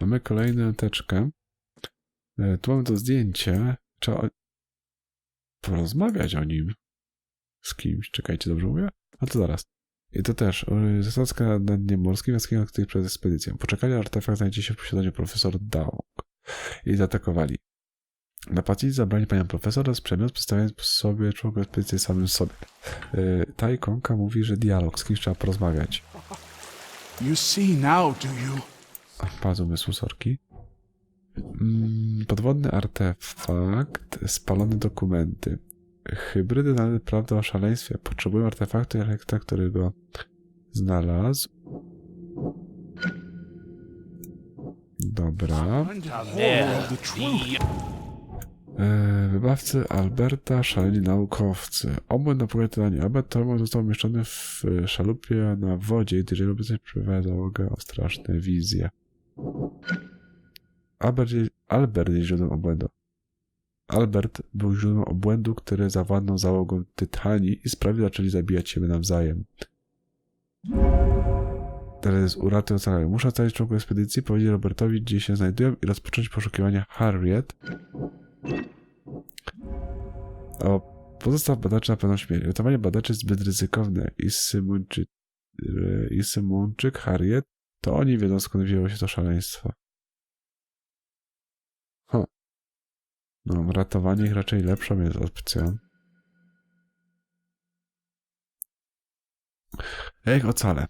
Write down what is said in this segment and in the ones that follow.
Mamy kolejną teczkę. E, Tu mamy to zdjęcie. Trzeba porozmawiać o nim z kimś. Czekajcie, dobrze mówię? A to zaraz. I to też. e, Zasadzka na dnie morskim, jaskinia, której przed ekspedycją. Poczekali, artefakt znajdzie się w posiadaniu profesor Dawong. I zaatakowali. Napastnicy zabrali panią profesora z przedmiot, przedstawiając sobie członka ekspedycji samym sobie. E, Ta ikonka mówi, że dialog, z kimś trzeba porozmawiać. You see now, do you? Bardzo umysłu sorki. Mm, Podwodny artefakt, spalone dokumenty. Hybrydy nawet prawda o szaleństwie. Potrzebują artefaktu elektra, który go znalazł. Dobra. E, wybawcy Alberta, szaleni naukowcy. Obłęd na powiedzenie. Albert Tormund został umieszczony w szalupie na wodzie, gdyż jego obecność przybywa załogę o straszne wizje. Albert, Albert jest źródłem obłędu. Albert był źródłem obłędu, który zawładnął załogą Tytanii i sprawił, że zaczęli zabijać siebie nawzajem. Teraz uraty ocalają. Muszę ocalić członków ekspedycji, powiedzieć Robertowi, gdzie się znajdują i rozpocząć poszukiwania Harriet, o pozostaw badaczy na pewno śmierć. Ratowanie badaczy jest zbyt ryzykowne. I Symonczyk, Symonczyk, Harriet, to oni wiedzą skąd wzięło się to szaleństwo. Huh. No, ratowanie ich raczej lepszą jest opcją. Ja ich ocalę.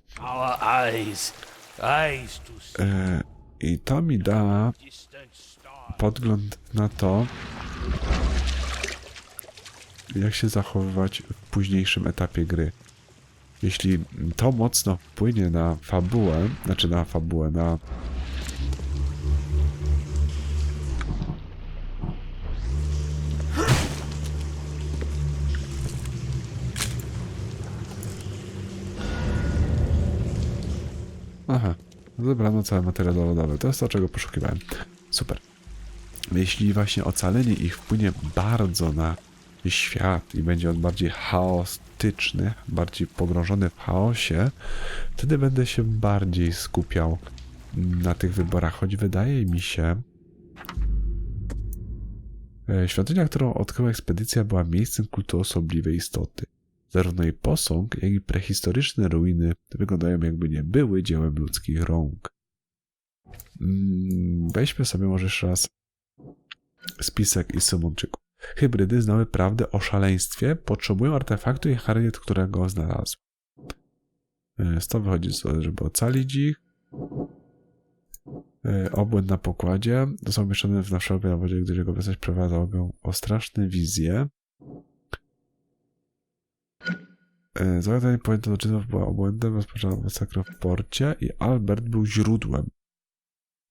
E, I to mi da podgląd na to, jak się zachowywać w późniejszym etapie gry. Jeśli to mocno wpłynie na fabułę, znaczy na fabułę, na Aha, zebrano cały materiał dowodowy. To jest to, czego poszukiwałem. Super. Jeśli właśnie ocalenie ich wpłynie bardzo na świat i będzie on bardziej chaotyczny, bardziej pogrążony w chaosie, wtedy będę się bardziej skupiał na tych wyborach, choć wydaje mi się, e, świątynia, którą odkryła ekspedycja, była miejscem kultu osobliwej istoty. Zarówno jej posąg, jak i prehistoryczne ruiny wyglądają jakby nie były dziełem ludzkich rąk. Mm, Weźmy sobie może jeszcze raz spisek i Symonczyku. Hybrydy znały prawdę o szaleństwie, potrzebują artefaktu i Harriet, którego znalazł. E, Stąd wychodzi, z- żeby ocalić ich. E, Obłęd na pokładzie. Został umieszczony w naszego na wodzie, gdyż jego obecność prowadzał go o straszne wizje. E, Zagadanie pojęte do czynów była obłędem, rozpoczęła masakrę w porcie i Albert był źródłem,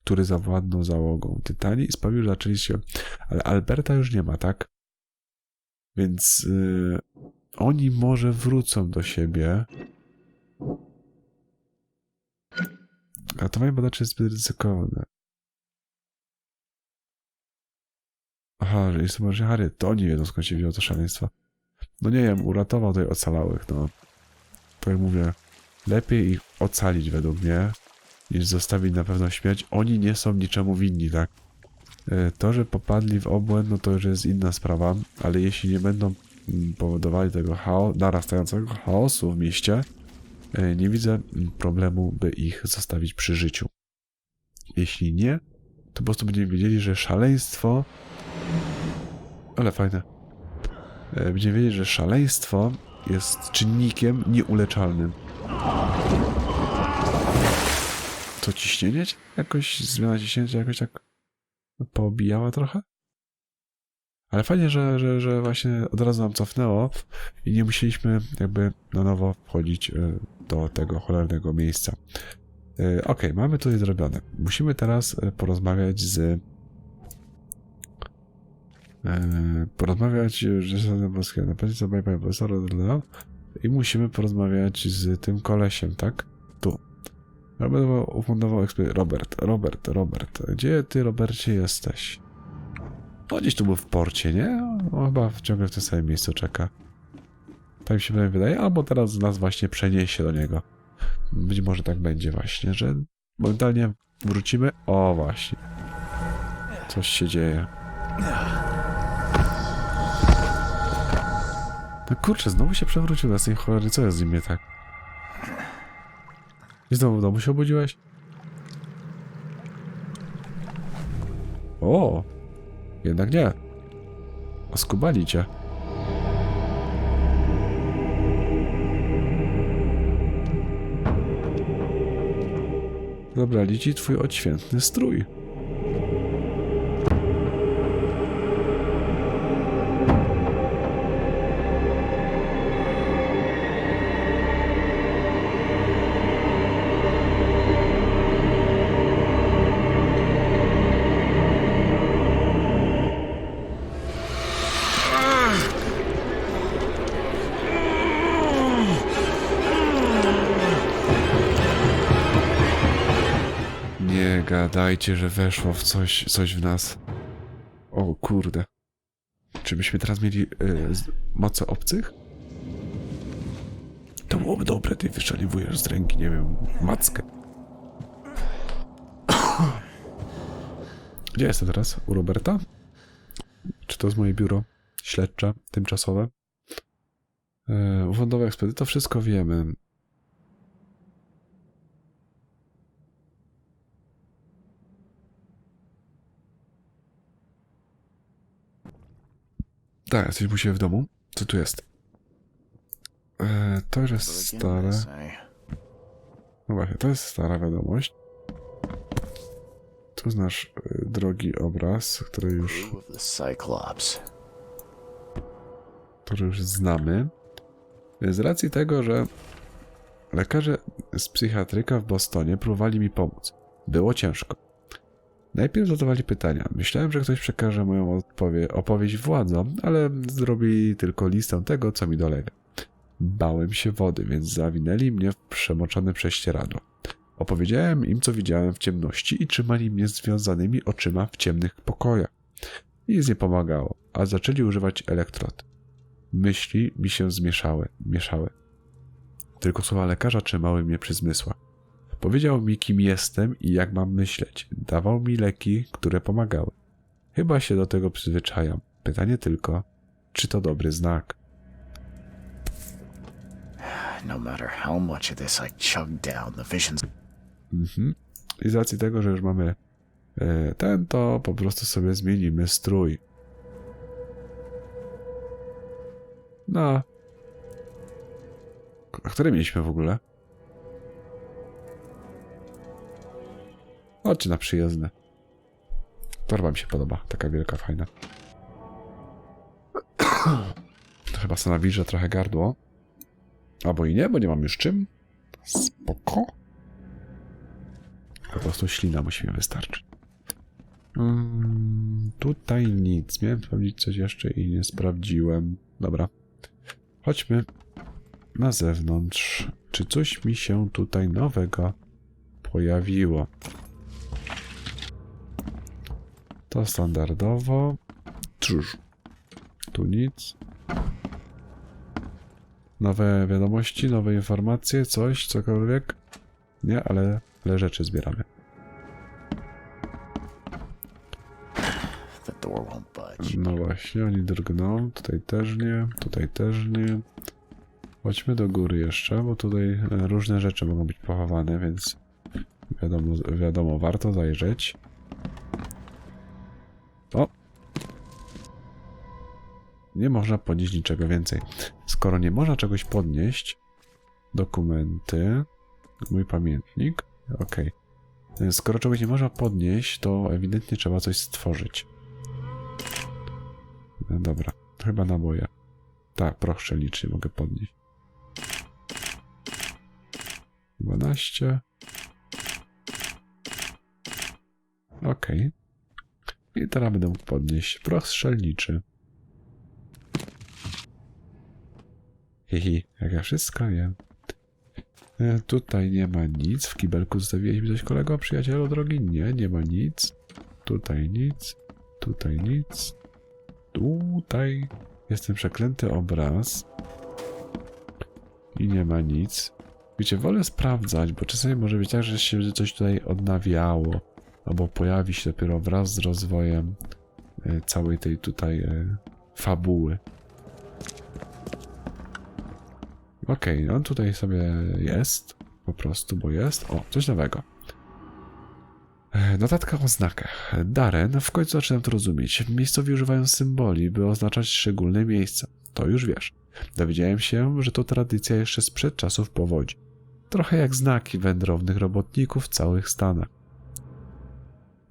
który zawładnął załogą Tytanii i sprawił, że zaczęli się... Ale Alberta już nie ma, tak? Więc y, oni może wrócą do siebie. Ratowanie badaczy jest zbyt ryzykowne. Aha, że jest może Harry, to oni wiedzą skąd się wzięło to szaleństwo. No nie wiem, uratował tutaj ocalałych, no. Tak jak mówię, lepiej ich ocalić według mnie, niż zostawić na pewno śmierć. Oni nie są niczemu winni, tak? E, To, że popadli w obłęd, no to już jest inna sprawa, ale jeśli nie będą mm, powodowali tego chao narastającego chaosu w mieście, e, nie widzę mm, problemu, by ich zostawić przy życiu. Jeśli nie, to po prostu będziemy wiedzieli, że szaleństwo. Ale fajne. E, Będziemy wiedzieć, że szaleństwo jest czynnikiem nieuleczalnym. To ciśnienie? Jakoś zmiana ciśnienia jakoś tak poobijała trochę? Ale fajnie, że, że, że właśnie od razu nam cofnęło i nie musieliśmy jakby na nowo wchodzić e, do tego cholernego miejsca. E, Ok, mamy tutaj zrobione. Musimy teraz e, porozmawiać z porozmawiać z Boskiego na pewno sobie panie profesora i musimy porozmawiać z tym kolesiem, tak? Robert ufundował ekspedycję. Robert, Robert, Robert. Gdzie ty, Robercie, jesteś? No gdzieś tu był w porcie, nie? On chyba ciągle w tym samym miejscu czeka. Tak mi się wydaje, albo teraz nas właśnie przeniesie do niego. Być może tak będzie właśnie, że momentalnie Wrócimy? O, właśnie. Coś się dzieje. No kurczę, znowu się przewrócił na tej cholery. Co jest z nim nie tak? Znowu w domu się obudziłeś? O! Jednak nie. Oskubali cię. Zabrali ci twój odświętny strój. Gadajcie, że weszło w coś, coś w nas. O kurde. Czy byśmy teraz mieli y, z- moce obcych? To byłoby dobre, ty wyszaliwujesz z ręki, nie wiem, mackę. Gdzie jestem teraz? U Roberta? Czy to jest moje biuro śledcze, tymczasowe? E, Ufundowy ekspedyt, to wszystko wiemy. Tak, jesteśmy u siebie w domu. Co tu jest? E, to jest stare. No właśnie, to jest stara wiadomość. Tu znasz e, drogi obraz, który już, Cyclops. który już znamy. Z racji tego, że lekarze z psychiatryka w Bostonie próbowali mi pomóc. Było ciężko. Najpierw zadawali pytania. Myślałem, że ktoś przekaże moją opowieść władzom, ale zrobili tylko listę tego, co mi dolega. Bałem się wody, więc zawinęli mnie w przemoczone prześcieradło. Opowiedziałem im, co widziałem w ciemności i trzymali mnie związanymi oczyma w ciemnych pokojach. Nic nie pomagało, a zaczęli używać elektrod. Myśli mi się zmieszały, mieszały. Tylko słowa lekarza trzymały mnie przy zmysłach. Powiedział mi, kim jestem i jak mam myśleć. Dawał mi leki, które pomagały. Chyba się do tego przyzwyczajam. Pytanie tylko, czy to dobry znak? No matter how much of this I chug down, the visions Mhm. I z racji tego, że już mamy e, ten, to po prostu sobie zmienimy strój. No. A które mieliśmy w ogóle? Chodźcie na przyjezdne. Torba mi się podoba, taka wielka, fajna. To chyba sobie nawilżę trochę gardło. Albo i nie, bo nie mam już czym. Spoko. Po prostu ślina musi mi wystarczyć. Mm, tutaj nic. Miałem sprawdzić coś jeszcze i nie sprawdziłem. Dobra. Chodźmy na zewnątrz. Czy coś mi się tutaj nowego pojawiło? To standardowo. Cóż. Tu nic. Nowe wiadomości, nowe informacje, coś, cokolwiek. Nie, ale, ale rzeczy zbieramy. No właśnie, oni drgną. Tutaj też nie, tutaj też nie. Chodźmy do góry jeszcze, bo tutaj różne rzeczy mogą być pochowane, więc wiadomo, wiadomo warto zajrzeć. Nie można podnieść niczego więcej. Skoro nie można czegoś podnieść, dokumenty, mój pamiętnik. E, Skoro czegoś nie można podnieść, to ewidentnie trzeba coś stworzyć. No dobra, chyba naboje. Tak, proch strzelniczy mogę podnieść. 12. Okej. I teraz będę mógł podnieść proch strzelniczy. Hihi, jak ja wszystko wiem. E, tutaj nie ma nic. W kibelku zostawiłeś mi coś kolego, przyjacielu drogi? Nie, nie ma nic. Tutaj nic. Tutaj nic. Tutaj jest ten przeklęty obraz. I nie ma nic. Wiecie, wolę sprawdzać, bo czasami może być tak, że się coś tutaj odnawiało, albo pojawi się dopiero wraz z rozwojem e, całej tej tutaj e, fabuły. Okej, on tutaj sobie jest, po prostu, bo jest. O, coś nowego. E, Notatka o znakach. Darren, w końcu zaczynam to rozumieć. Miejscowi używają symboli, by oznaczać szczególne miejsca. To już wiesz. Dowiedziałem się, że to tradycja jeszcze sprzed czasów powodzi. Trochę jak znaki wędrownych robotników w całych Stanach.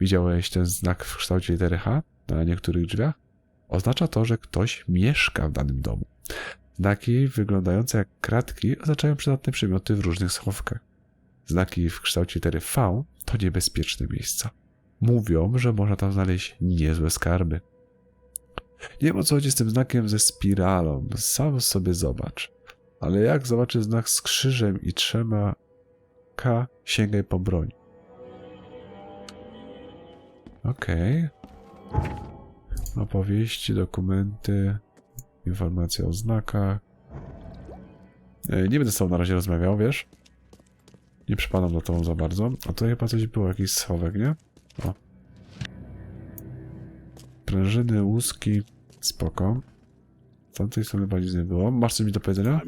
Widziałeś ten znak w kształcie litery H na niektórych drzwiach? Oznacza to, że ktoś mieszka w danym domu. Znaki wyglądające jak kratki oznaczają przydatne przedmioty w różnych schowkach. Znaki w kształcie litery V to niebezpieczne miejsca. Mówią, że można tam znaleźć niezłe skarby. Nie wiem o co chodzi z tym znakiem ze spiralą. Sam sobie zobacz. Ale jak zobaczysz znak z krzyżem i trzema K, sięgaj po broń. Okej. Opowieści, dokumenty, informacje o znakach. E, Nie będę z tobą na razie rozmawiał, wiesz? Nie przypadam za tobą za bardzo. A to chyba coś było, jakiś schowek, nie? O. Prężyny, łuski, spoko. Z tamtej strony chyba nic nie było. Masz coś mi do powiedzenia?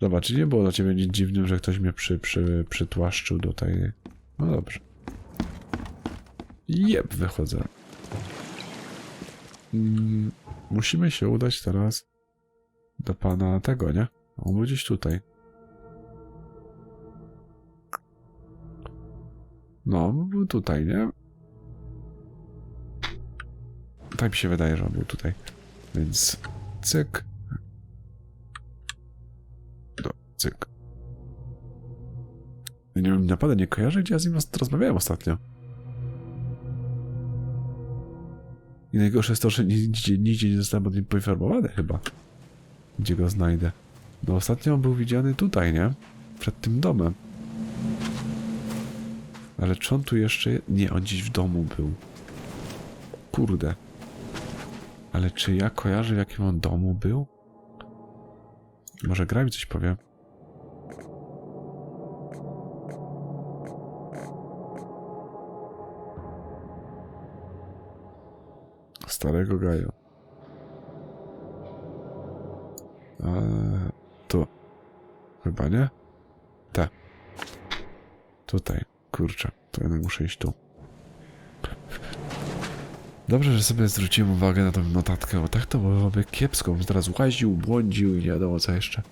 Dobra, czy nie było dla ciebie nic dziwnym, że ktoś mnie przy, przy, przytłaszczył do tej... No dobrze. Jeb, wychodzę. Musimy się udać teraz do pana tego, nie? On był gdzieś tutaj. No, był tutaj, nie? Tak mi się wydaje, że on był tutaj. Więc cyk. No, cyk. Nie naprawdę nie kojarzę, gdzie ja z nim rozmawiałem ostatnio. I najgorsze jest to, że nigdzie, nigdzie nie zostałem o nim poinformowany chyba. Gdzie go znajdę. No ostatnio on był widziany tutaj, nie? Przed tym domem. Ale czy on tu jeszcze... je- Nie, on gdzieś w domu był. Kurde. Ale czy ja kojarzę, w jakim on domu był? Może gra mi coś powie? Starego Gaja. Eee, tu. Chyba nie? Tak. Tutaj. Kurczę, to jednak muszę iść tu. Dobrze, że sobie zwróciłem uwagę na tą notatkę, bo tak to byłoby kiepsko, bym teraz łaził, błądził i nie wiadomo co jeszcze.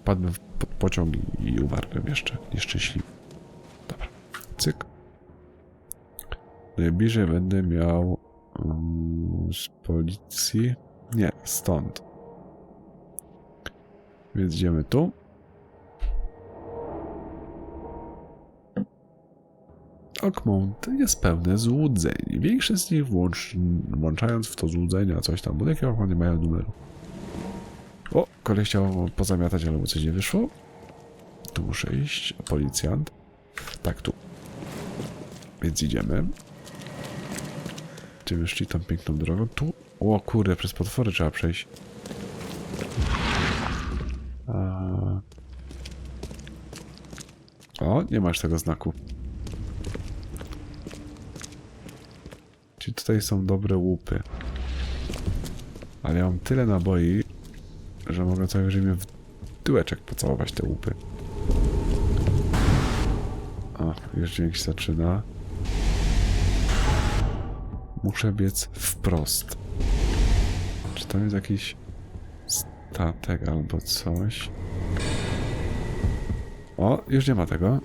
Wpadłem w po pociąg i, umarłem jeszcze, nieszczęśliwy. Dobra, cyk. Najbliżej będę miał z policji. Nie, stąd. Więc idziemy tu. Oakmont jest pełne złudzeń. Większe z nich włącz, włączając w to złudzenia coś tam, bo jakie nie mają numeru. O, kolej chciał pozamiatać, ale mu coś nie wyszło. Tu muszę iść. Policjant. Tak, tu. Więc idziemy. Czy wyszli tam piękną drogą? Tu. O kurde, przez potwory trzeba przejść. O, nie masz tego znaku. Czyli tutaj są dobre łupy. Ale ja mam tyle naboi, że mogę najwyżej mnie w tyłeczek pocałować te łupy. O, już dźwięk się zaczyna. Muszę biec wprost. Czy tam jest jakiś statek albo coś? O, już nie ma tego.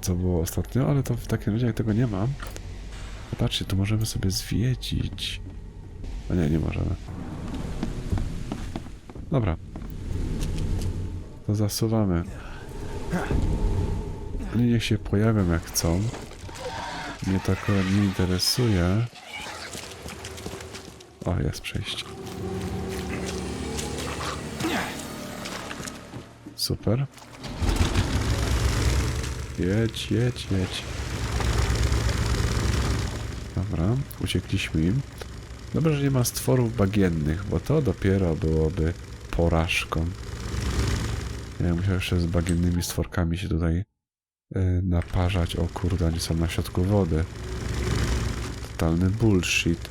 Co było ostatnio, ale to w takim razie jak tego nie ma. Patrzcie, tu możemy sobie zwiedzić. A nie, nie możemy. Dobra. To zasuwamy. Oni niech się pojawią jak chcą. Mnie to akurat nie interesuje. O, jest przejście. Super. Jedź, jedź, jedź. Dobra, uciekliśmy im. Dobrze, że nie ma stworów bagiennych, bo to dopiero byłoby porażką. Ja musiał jeszcze z bagiennymi stworkami się tutaj naparzać. O kurde, oni są na środku wody. Totalny bullshit.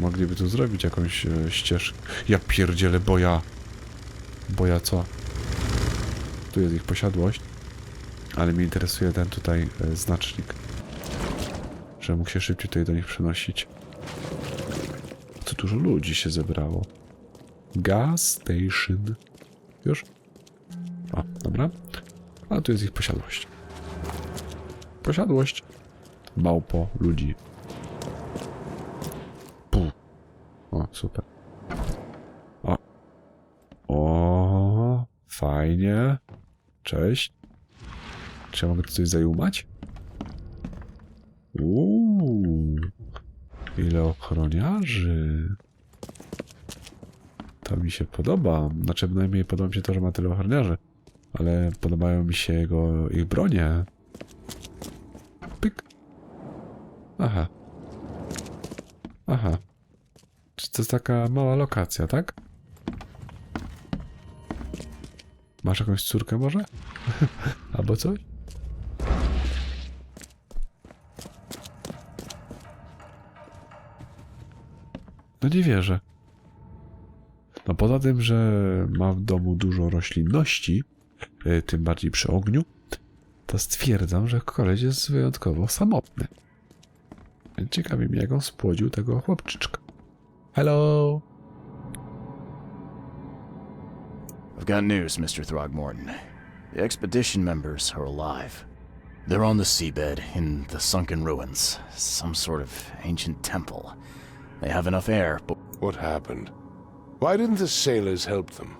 Mogliby tu zrobić jakąś e, ścieżkę. Ja pierdzielę, boja. Boja co? Tu jest ich posiadłość. Ale mnie interesuje ten tutaj e, znacznik. Że mógł się szybciej tutaj do nich przenosić. Co dużo ludzi się zebrało. Gas station. Już? O, dobra. A tu jest ich posiadłość. Posiadłość. Małpo ludzi. Pu. O, super. O. O, fajnie. Cześć. Czy ja mogę tu coś zajumać? Uuu. Ile ochroniarzy. To mi się podoba. Znaczy, najmniej podoba mi się to, że ma tyle ochroniarzy. Ale podobają mi się jego, ich bronie. Pyk. Aha. Aha. Czy to jest taka mała lokacja, tak? Masz jakąś córkę może? Albo coś? No nie wierzę. No poza tym, że ma w domu dużo roślinności, tym bardziej przy ogniu, to stwierdzam, że koleś jest wyjątkowo samotny. Ciekawi mnie, jak on spłodził tego chłopczyczka. Hello! I've got news, Mr. Throgmorton. The expedition members are alive. They're on the seabed in the sunken ruins, some sort of ancient temple. They have enough air, but What happened? Why didn't the sailors help them?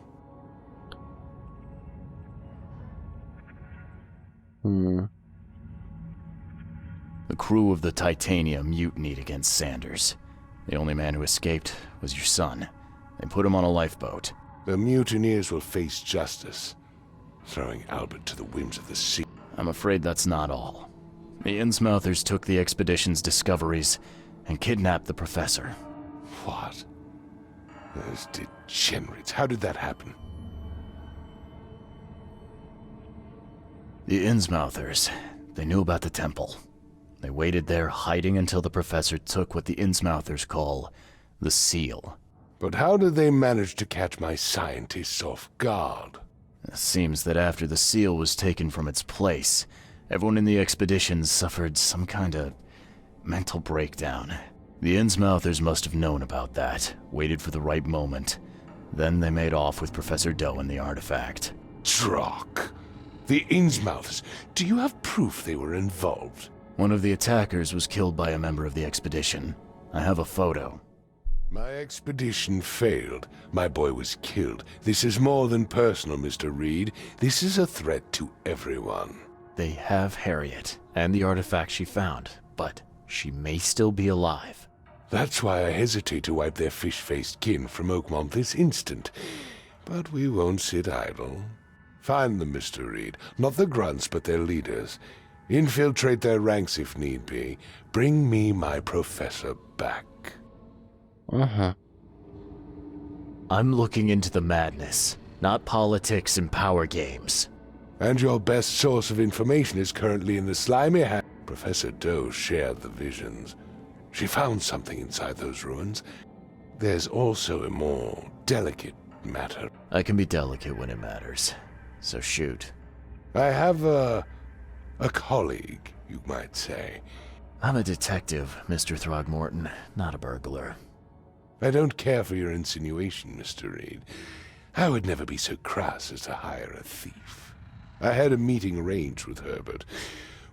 Hmm. the crew of the Titania mutinied against Sanders. The only man who escaped was your son. They put him on a lifeboat. The mutineers will face justice, throwing Albert to the whims of the sea. I'm afraid that's not all. The Innsmouthers took the expedition's discoveries and kidnapped the professor. What? Those degenerates. How did that happen? The Innsmouthers, they knew about the temple. They waited there hiding until the professor took what the Innsmouthers call the seal. But how did they manage to catch my scientists off guard? It seems that after the seal was taken from its place, everyone in the expedition suffered some kind of mental breakdown. The Innsmouthers must have known about that, waited for the right moment. Then they made off with Professor Doe and the artifact. Drock. The Innsmouths. Do you have proof they were involved? One of the attackers was killed by a member of the expedition. I have a photo. My expedition failed. My boy was killed. This is more than personal, Mr. Reed. This is a threat to everyone. They have Harriet and the artifact she found, but she may still be alive. That's why I hesitate to wipe their fish-faced kin from Oakmont this instant. But we won't sit idle. Find them, Mr. Reed. Not the grunts, but their leaders. Infiltrate their ranks if need be. Bring me my professor back. Uh huh. I'm looking into the madness, not politics and power games. And your best source of information is currently in the slimy hand. Professor Doe shared the visions. She found something inside those ruins. There's also a more delicate matter. I can be delicate when it matters. So shoot. I have a. a colleague, you might say. I'm a detective, Mr. Throgmorton, not a burglar. I don't care for your insinuation, Mr. Reed. I would never be so crass as to hire a thief. I had a meeting arranged with Herbert.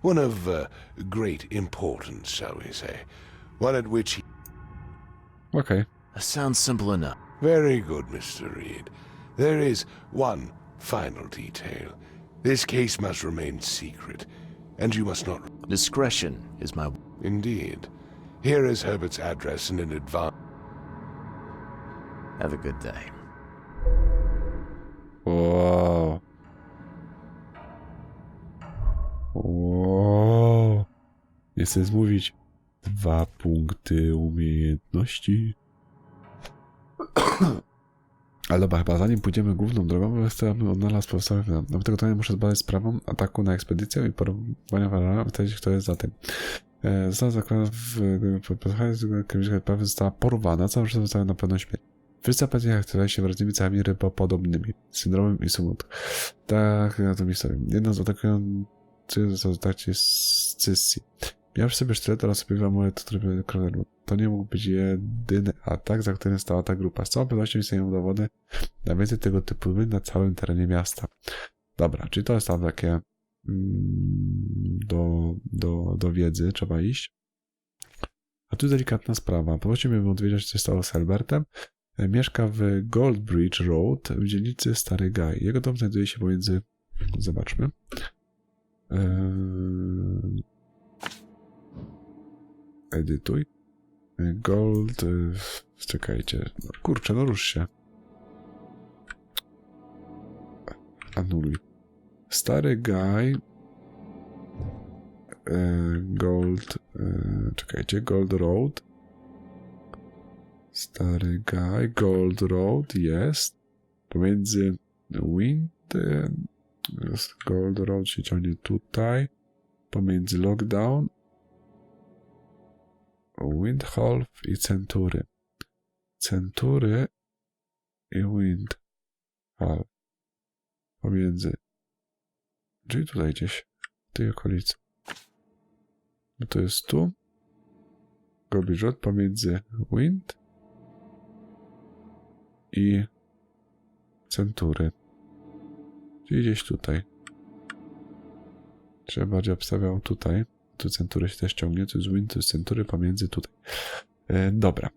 One of uh, great importance, shall we say. One at which he. Okej. That sounds simple enough. Very good, Mr. Reed. There is one final detail. This case must remain secret, and you must not. Discretion is my. Indeed. Here is Herbert's address and an advance. Have a good day. Wow. Wow. Nie chcę zmówić. Dwa punkty umiejętności. Ale dobra, chyba zanim pójdziemy główną drogą, chcę, abym odnalazł pozostałych na Do tego to muszę zbadać sprawą ataku na ekspedycję i porwania Valera, wtedy kto jest za tym. E, Została zakładana w kierownicach prawy została porwana, cała rzecz została na pewno śmierć. Wszyscy apetych aktywowali się tymi całami rybopodobnymi, syndromem i sumut. Tak, na to historię. Jedno z atakujących został w trakcie scysji. Miał przy sobie sztylet oraz sobie amulet, który był kronerem. To nie mógł być jedyny atak, za którym stała ta grupa. Z całą pewnością istnieją dowody na więcej tego typu na całym terenie miasta. Dobra, czyli to jest tam takie mm, do, do, do wiedzy trzeba iść. A tu delikatna sprawa. Bym odwiedzić, co się stało z Herbertem. Mieszka w Goldbridge Road w dzielnicy Stary Guy. Jego dom znajduje się pomiędzy... Zobaczmy. Eee... Edytuj. Gold... e, Czekajcie. No, kurczę, no rusz się. Anuluj. Stary Guy... e, Gold... e, Czekajcie, Gold Road. Stary Guy, Gold Road jest pomiędzy Wind, Gold Road się ciągnie tutaj, pomiędzy Lockdown, Windhalf i Century. Century i Windhalf. Pomiędzy. Czyli tutaj gdzieś, w tej okolicy. No to jest tu. Goldbridge Road pomiędzy Wind i century. Czyli gdzieś tutaj. Trzeba bardziej obstawiał tutaj. Tu century się też ciągnie, to jest win, to jest century pomiędzy tutaj. E, dobra.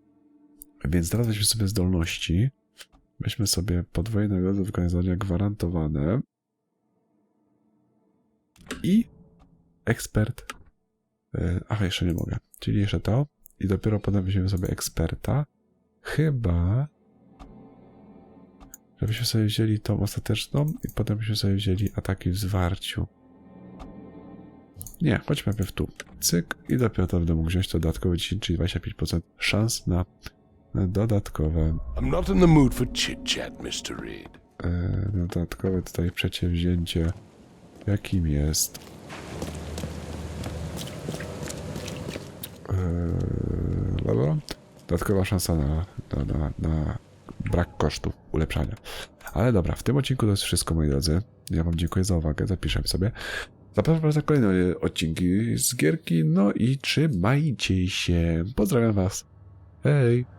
Więc teraz weźmy sobie zdolności. Weźmy sobie podwójne nagrody wykonania gwarantowane. I ekspert. E, Aha, jeszcze nie mogę. Czyli jeszcze to. I dopiero potem weźmiemy sobie eksperta. Chyba żebyśmy sobie wzięli tą ostateczną i potem byśmy sobie wzięli ataki w zwarciu. Nie, chodźmy najpierw tu. Cyk i dopiero to będę mógł wziąć to dodatkowe 10, czyli 25% szans na dodatkowe, I'm not in the mood for chit-chat, Mr. Reed. e, dodatkowe tutaj przedsięwzięcie, jakim jest e, dodatkowa szansa na, na, na, na brak kosztów ulepszania. Ale dobra, w tym odcinku to jest wszystko, moi drodzy. Ja wam dziękuję za uwagę, zapiszę sobie. Zapraszam na kolejne odcinki z gierki, no i trzymajcie się. Pozdrawiam was. Hej!